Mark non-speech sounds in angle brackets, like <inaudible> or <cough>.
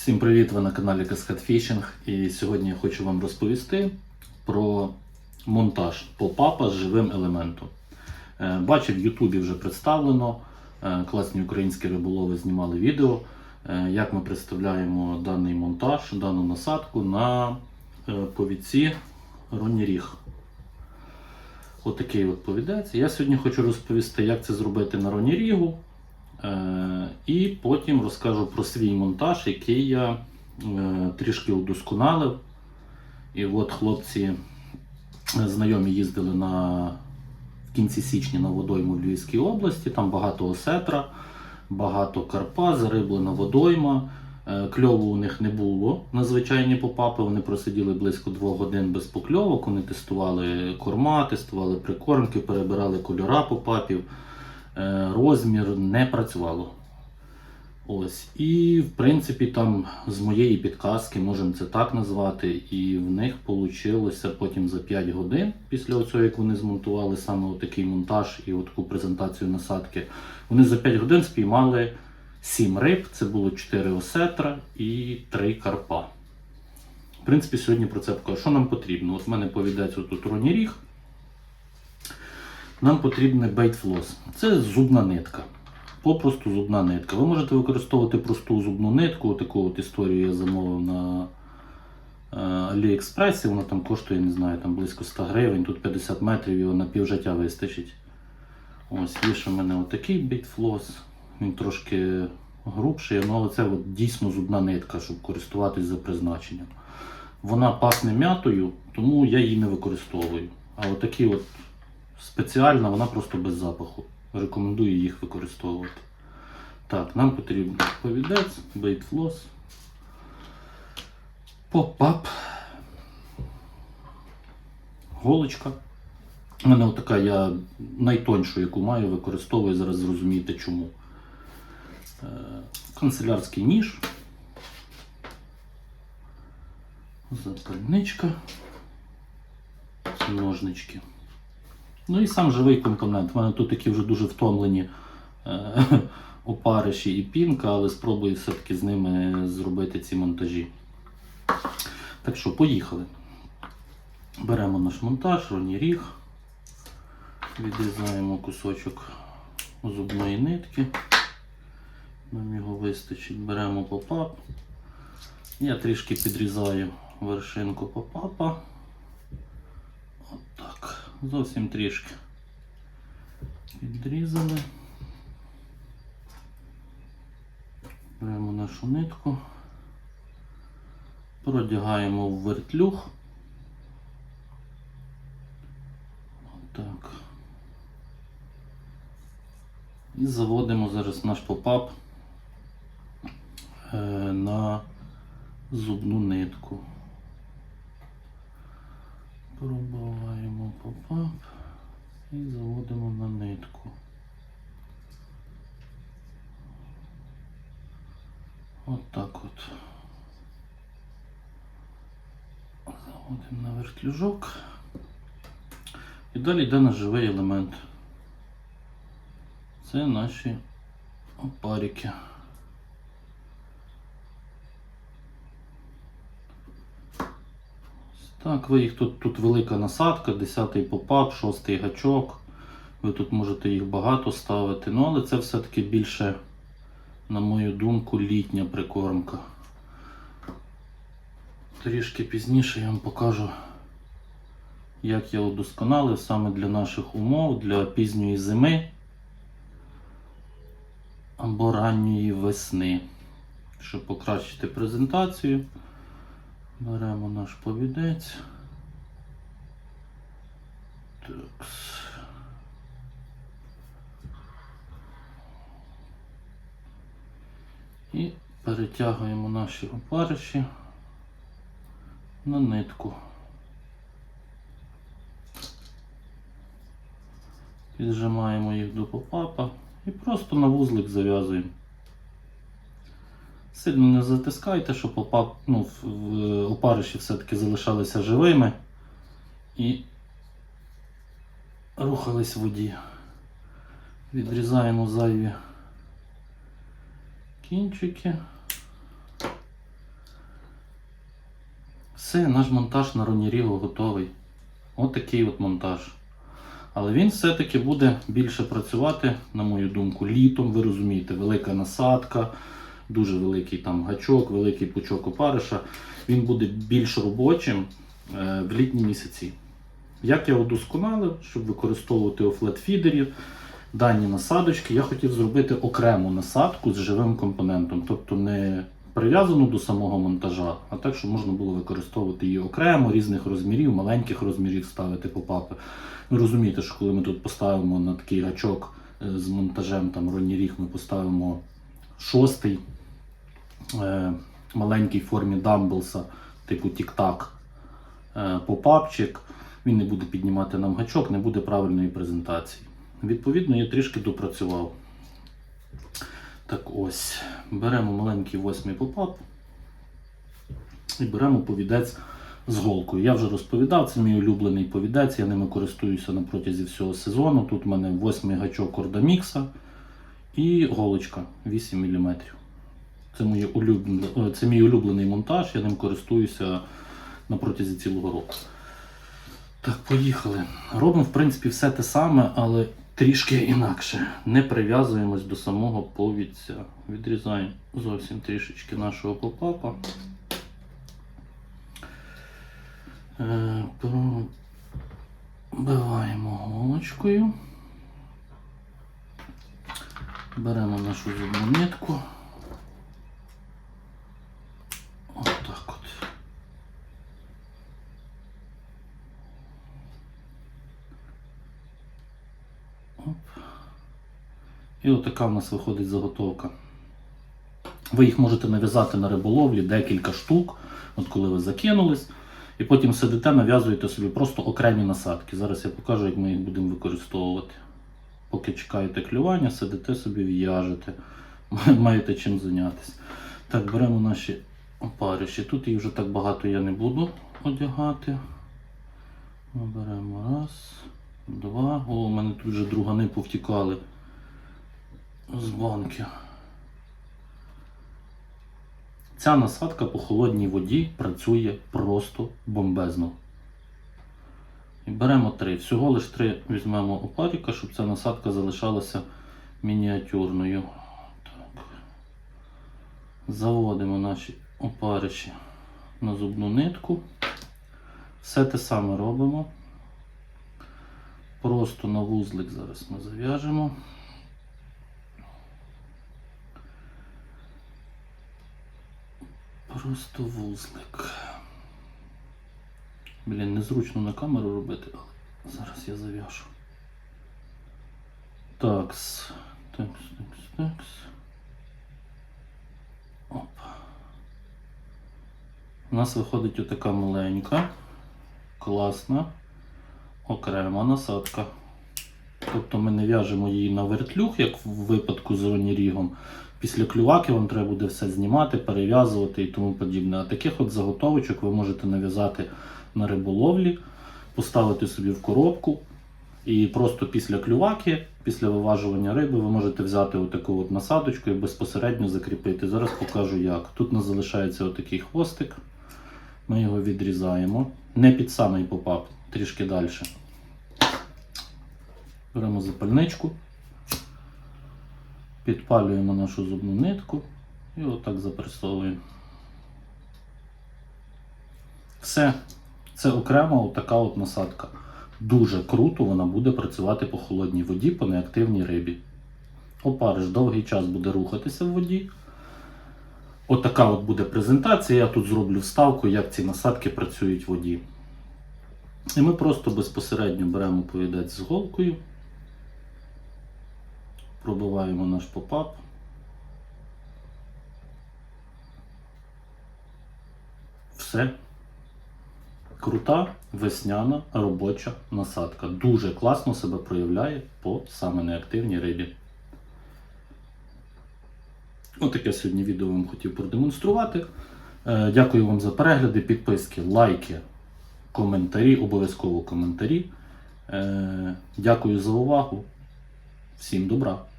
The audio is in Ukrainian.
Всім привіт! Ви на каналі Cascade Fishing і сьогодні я хочу вам розповісти про монтаж попапа з живим елементом. Е, Бачив, в Ютубі вже представлено. е, Класні українські риболови знімали відео, е, як ми представляємо даний монтаж, дану насадку на повідці Ронні Ріг. Отакий от повідець. Я сьогодні хочу розповісти, як це зробити на Роні Рігу. Е, І потім розкажу про свій монтаж, який я е, трішки удосконалив. І от хлопці е, знайомі їздили на, в кінці січня на водойму в Львівській області. Там багато осетра, багато карпа, зариблена водойма. Кльову у них не було на звичайні попапи. Вони просиділи близько двох годин без покльовок. Вони тестували корма, тестували прикормки, перебирали кольора попапів. Е, Розмір не працювало. Ось. І в принципі там з моєї підказки, можемо це так назвати, і в них вийшло потім за 5 годин після цього, як вони змонтували саме такий монтаж і таку презентацію насадки. Вони за 5 годин спіймали 7 риб, це було 4 осетра і 3 карпа. В принципі, сьогодні про це покажу. Що нам потрібно? От в мене повідається тут Роні Ріг. Нам потрібний бейтфлос. Це зубна нитка. Попросту зубна нитка. Ви можете використовувати просту зубну нитку. Таку от історію я замовив на е, Аліекспресі. Вона там коштує, не знаю, там близько 100 гривень, тут 50 метрів, його на півжиття вистачить. Ось є ще в мене отакий бейтфлос. Він трошки грубший, ну, але це от дійсно зубна нитка, щоб користуватись за призначенням. Вона пахне м'ятою, тому я її не використовую. А отакі от спеціальна, вона просто без запаху. Рекомендую їх використовувати. Так, нам потрібен повідець, бейтфлос, попап, голочка. У мене отака я найтоншу, яку маю, використовую, зараз зрозумієте чому. Е, Канцелярський ніж. Запальничка. Ножнички. Ну і сам живий компонент. У мене тут такі вже дуже втомлені е, <laughs> опариші і пінка, але спробую все-таки з ними зробити ці монтажі. Так що, поїхали. Беремо наш монтаж, роні ріг, відрізаємо кусочок зубної нитки. Нам його вистачить. Беремо попап. Я трішки підрізаю вершинку попапа. Зовсім трішки. Підрізали. Беремо нашу нитку, продягаємо в вертлюг. Отак. І заводимо зараз наш попап е, на зубну нитку. Пробиваємо попап і заводимо на нитку. От так от. Заводимо на вертлюжок. І далі йде наш живий елемент. Це наші опарики. Так, ви їх тут, тут велика насадка, 10-й попап, 6-й гачок. Ви тут можете їх багато ставити. Ну, але це все-таки більше, на мою думку, літня прикормка. Трішки пізніше я вам покажу, як я удосконалив саме для наших умов, для пізньої зими або ранньої весни. Щоб покращити презентацію. Беремо наш повідець. Такс. І перетягуємо наші опариші на нитку. Піджимаємо їх до попапа і просто на вузлик зав'язуємо. Сильно не затискайте, щоб попап, ну, опариші все-таки залишалися живими і рухались в воді. Відрізаємо зайві кінчики. Все, наш монтаж на Ронірігу готовий. От такий от монтаж. Але він все-таки буде більше працювати, на мою думку, літом. Ви розумієте, велика насадка, дуже великий там гачок, великий пучок опариша. Він буде більш робочим е, в літні місяці. Як я удосконалив, щоб використовувати у флетфідері дані насадочки, я хотів зробити окрему насадку з живим компонентом, тобто не прив'язану до самого монтажа, а так, щоб можна було використовувати її окремо, різних розмірів, маленьких розмірів ставити попапи. Ви розумієте, що коли ми тут поставимо на такий гачок е, з монтажем там Ронні ми поставимо шостий е, маленький формі дамблса, типу тік-так е, попапчик. Він не буде піднімати нам гачок, не буде правильної презентації. Відповідно, я трішки допрацював. Так ось, беремо маленький восьмий попап і беремо повідець з голкою. Я вже розповідав, це мій улюблений повідець, я ними користуюся на протязі всього сезону. Тут в мене восьмий гачок Ордамікса і голочка 8 мм. Це, моє улюблене, це мій улюблений монтаж, я ним користуюся на протязі цілого року. Так, поїхали. Робимо, в принципі, все те саме, але трішки інакше. Не прив'язуємось до самого повідця. Відрізаємо зовсім трішечки нашого попапа. Е, Пробиваємо голочкою. Беремо нашу зубну нитку. Отак от. Оп. І отака в нас виходить заготовка. Ви їх можете нав'язати на риболовлі декілька штук, от коли ви закинулись, і потім сидите, нав'язуєте собі просто окремі насадки. Зараз я покажу, як ми їх будемо використовувати. Поки чекаєте клювання, сидите собі, в'яжете, маєте чим зайнятися. Так, беремо наші опариші. Тут їх вже так багато я не буду одягати. Ми беремо раз, два. О, у мене тут вже другани повтікали з банки. Ця насадка по холодній воді працює просто бомбезно. І беремо три. Всього лиш три візьмемо опаріка, щоб ця насадка залишалася мініатюрною. Так. Заводимо наші опариші на зубну нитку. Все те саме робимо. Просто на вузлик зараз ми зав'яжемо. Просто вузлик. Блін, незручно на камеру робити, але зараз я зав'яжу. Такс. Такс, такс, такс. Оп. У нас виходить отака маленька, класна, окрема насадка. Тобто ми не в'яжемо її на вертлюг, як в випадку з ронірігом. Після клюваки вам треба буде все знімати, перев'язувати і тому подібне. А таких от заготовочок ви можете нав'язати на риболовлі, поставити собі в коробку. І просто після клюваки, після виважування риби, ви можете взяти отаку от насадочку і безпосередньо закріпити. Зараз покажу як. Тут нас залишається отакий хвостик. Ми його відрізаємо. Не під самий попап, трішки далі. Беремо запальничку, підпалюємо нашу зубну нитку і отак запресовуємо. Все. Це окрема така от насадка. Дуже круто вона буде працювати по холодній воді, по неактивній рибі. Опариш довгий час буде рухатися в воді. Отака от буде презентація. Я тут зроблю вставку, як ці насадки працюють в воді. І ми просто безпосередньо беремо повідець з голкою, пробиваємо наш попап. Все. Крута весняна робоча насадка. Дуже класно себе проявляє по саме неактивній рибі. Отаке сьогодні відео вам хотів продемонструвати. Е, Дякую вам за перегляди, підписки, лайки, коментарі, обов'язково коментарі. Е, Дякую за увагу. Всім добра!